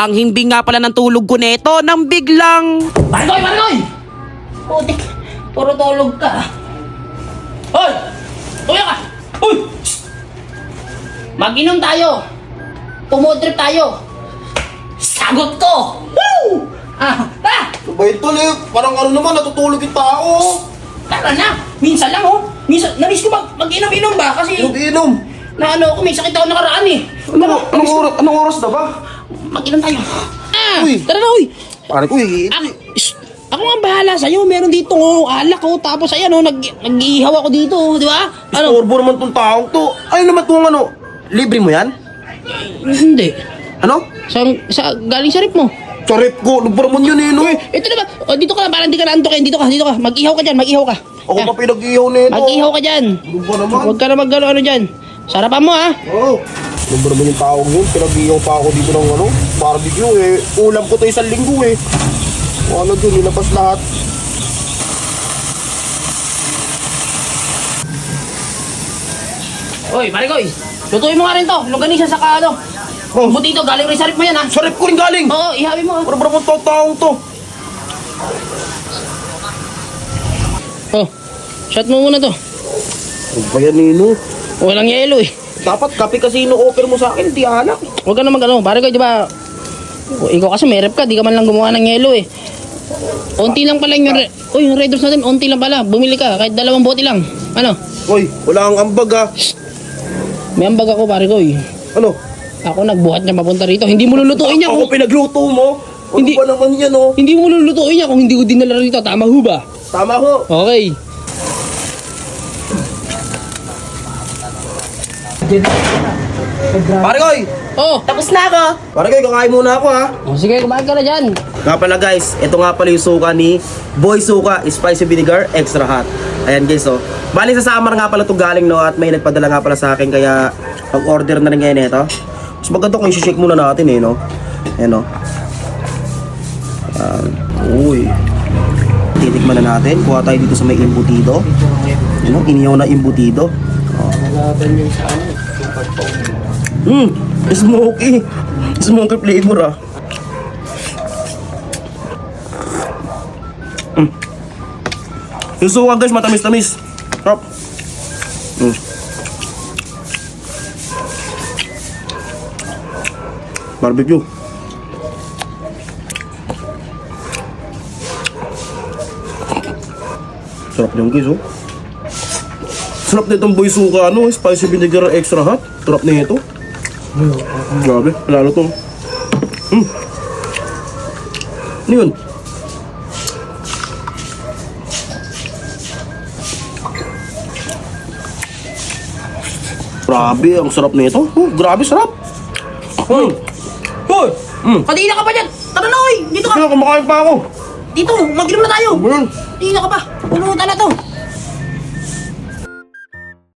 Ang himbing nga pala ng tulog ko neto nang biglang... Bargoy, Bargoy! Putik, puro tulog ka. Hoy! Tuya ka! Uy! Mag-inom tayo. Pumodrip tayo. Sagot ko! Woo! Ah, ah! Ba ito, eh? Parang ano naman, natutulog yung tao. Tara na! Minsan lang oh! Minsan, namiss ko mag, mag-inom-inom ba? Kasi Inom-inom. na ano ako, may sakit ako nakaraan eh. Ano, anong, oras, anong oras na ba? Mag-inom tayo. Ah! Uy. Tara na, uy! Pare ko, eh. Ako, ako nga bahala sa'yo. Meron dito oh, alak oh. Tapos ayan oh, nag, nag-iihaw ako dito, oh, di ba? Ano? Istorbo naman tong taong to. Ay naman tong ano, libre mo yan? Hindi. Ano? Sa, sa, galing sa rip mo. Sarip ko, lubar mo yun eh, no? Ito na ba? O, dito ka lang, parang hindi ka naantokin. Dito ka, dito ka. Mag-ihaw ka dyan, mag-ihaw ka. Ako Ah, pa pinag-ihaw nito. Mag-ihaw ka dyan. Lubar naman. Huwag ka na mag-ano ano dyan. Sarapan mo ha. Oo. Oh. Lubar mo yung taong yun, pinag-ihaw pa ako dito ng ano, barbecue eh. Ulam ko to isang linggo eh. O ano dun, nilabas lahat. Oy, Marigoy. Lutuin mo nga rin to. Longganisa sa ano. Oh. Butito, galing rin sa rip mo yan ha. Sarip ko rin galing. Oo, ihawin mo. ha. Lubar mo tong taong to. Oh, shot mo muna to. Ano ba yan, Nino? Walang yelo eh. Dapat kape kasi ino-offer mo sa akin, di alak. Huwag ka na mag-ano. Marigoy, di ba? Ikaw kasi may rep ka. Di ka man lang gumawa ng yelo eh. Unti lang pala yung... Re- Uy, yung Red natin, unti lang pala. Bumili ka, kahit dalawang bote lang. Ano? Hoy, wala kang ambag ah. May ambag ako, pare ko eh. Ano? Ako nagbuhat niya papunta rito. Hindi mo lulutuin niya Ako kung... pinagluto mo? Ano Hindi. ba naman yan oh? Hindi mo lulutuin niya kung hindi ko dinala rito. Tama ho ba? Tama ho. Okay. Pare koy! Oh, Tapos na ako. Pare koy, kakain muna ako ha. oh sige, kumain ka na dyan. Nga pala guys, ito nga pala yung suka ni Boy Suka Spicy Vinegar Extra Hot. Ayan guys oh. Bali sa summer nga pala ito galing no at may nagpadala nga pala sa akin kaya pag-order na rin ngayon ito. Mas maganda kung i-shake muna natin eh no. Ayan oh. Ayan. Uy. Titikman na natin. Kuha tayo dito sa may imbutido. Ayan oh, iniyaw na imbutido. Oh. Hmm, smoky. Smoky flavor ah. Yung suka guys, matamis-tamis. Sarap. Mm. Barbecue. Sarap yung guys, oh. Sarap na itong boy suka, ano, spicy vinegar extra hot. Sarap na ito. Grabe, lalo to. Mm. Ano yun? Grabe, ang sarap nito. Oh, grabe sarap. Hmm. Hoy! Mm. Kanina ka pa dyan! Tara na, oy! Dito ka! Kaya kumakain pa ako. Dito, mag-inom na tayo! Yun? Kanina ka pa! Pulutan na to!